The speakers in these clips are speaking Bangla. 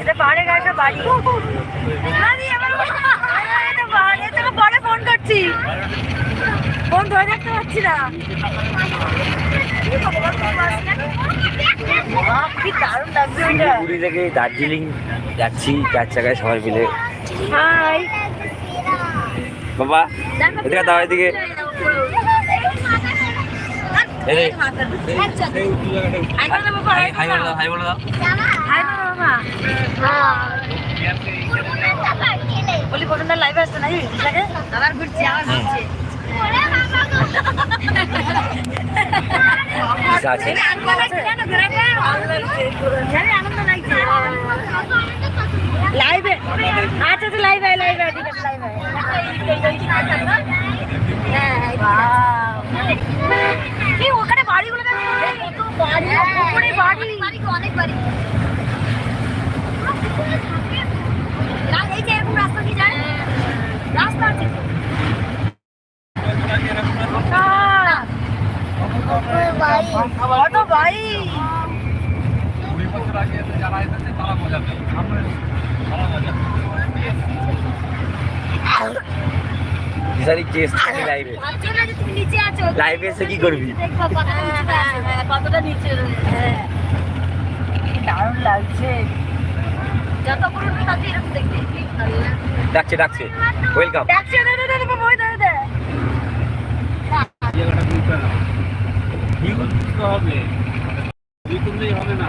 এটা পাহাড়ে গাছে বাড়ি। পাহাড়ে, পরে ফোন করছি। ফোন ধরে রাখতে পারছি না। পুরী থেকে দার্জিলিং যাচ্ছি চার চাকায় সবাই মিলে। বাবা এদিকে দাও এদিকে। হাই বলো দাও হাই দাও। কোনটা লাইভে আসছে নাকি? লাগে আবার ঘুরছি আবার ঘুরছি আছে লাইভে আচ্ছা আচ্ছা লাইভে লাইভে লাইভে ওখানে বাড়িগুলো বাড়ি বাড়ি অনেক বাড়ি। এই যে এরকম রাস্তা কি যায়? রাস্তা আছে কত বাড়ি এসে যারা এসেছে তারা মজা পেয়ে তারা মজা বিশারি কেস থাকে লাইভে লাইভে এসে কি করবি? কতটা নিচে আছে, হ্যাঁ, কতটা নিচে রয়েছে হ্যাঁ। দারুণ লাগছে। ডাকছে ডাকছে। ওয়েলকাম ডাকছে, দে, দে, দে, দে, বাবা, ওই দে, দে। জায়গাটা বুঝতে না ভিউ দেখতে হবে। হবে না।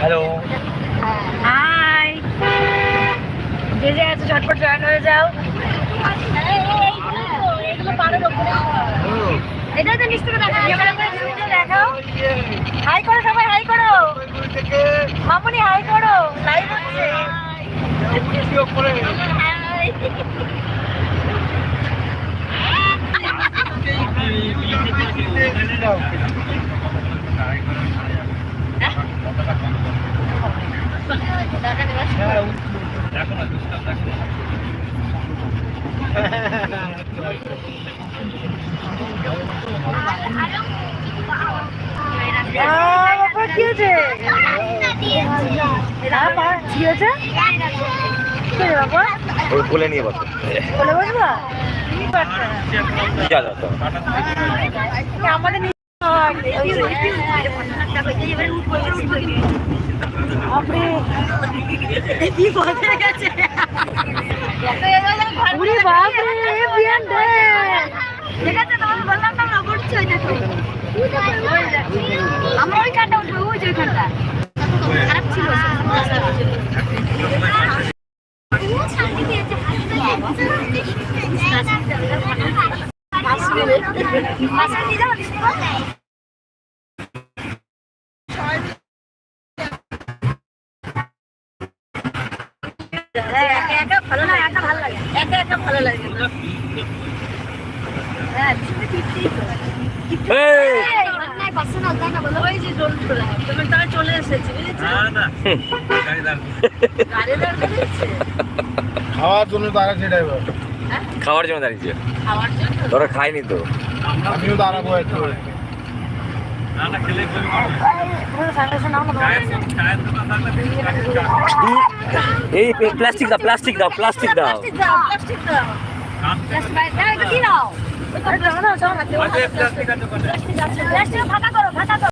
হ্যালো। হাই। যে যে আছে ঝটপট জয়েন হয়ে যাও। এটা তো দেখাও। হাই করো সবাই হাই করো। মামুনি হাই করো লাইভ হচ্ছে হাই। দেখো না দুষ্টাম দেখো না আহ, বাবা, কি হয়েছে? কি হয়েছে? কোলে নিয়ে বসো বলে বসবা? যা আমাদের বাপরে। কি বসে গেছে? ওরে বাপরে, বিয়ান দে। ঠিক আছে, তোমাকে বললাম না, আমরা ঘুরছি, ওই দেখো। ওই দেখো। আমরা ওইখানটা উঠবো, ওই যে ওইখানটা। খারাপ ছিল মাসে নিয়ে যাব হ্যাঁ, একা একা ভালো না একা ভালো লাগে। একা একা ভালো লাগে হ্যাঁ পিছনে পিছিয়ে তো। এই! এই, মান্নায় পাশে না, ওই না, বলো, ওই যে জল চলে আসে। তুমি তাহলে চলে এসেছি, বুঝেছ? না না গাড়ি দাঁড় গাড়ি দাঁড় করিয়েছে। খাওয়ার জন্য দাঁড়াচ্ছে ড্রাইভার খাওয়ার জন্য দাঁড়িয়েছে খাওয়ার জন্য? খাইনি তো আমিও দাঁড়াবো একটু। এই প্লাস্টিক দাও প্লাস্টিক দাও প্লাস্টিক দাও প্লাস্টিক দাও, ফাঁকা করো ফাঁকা করো।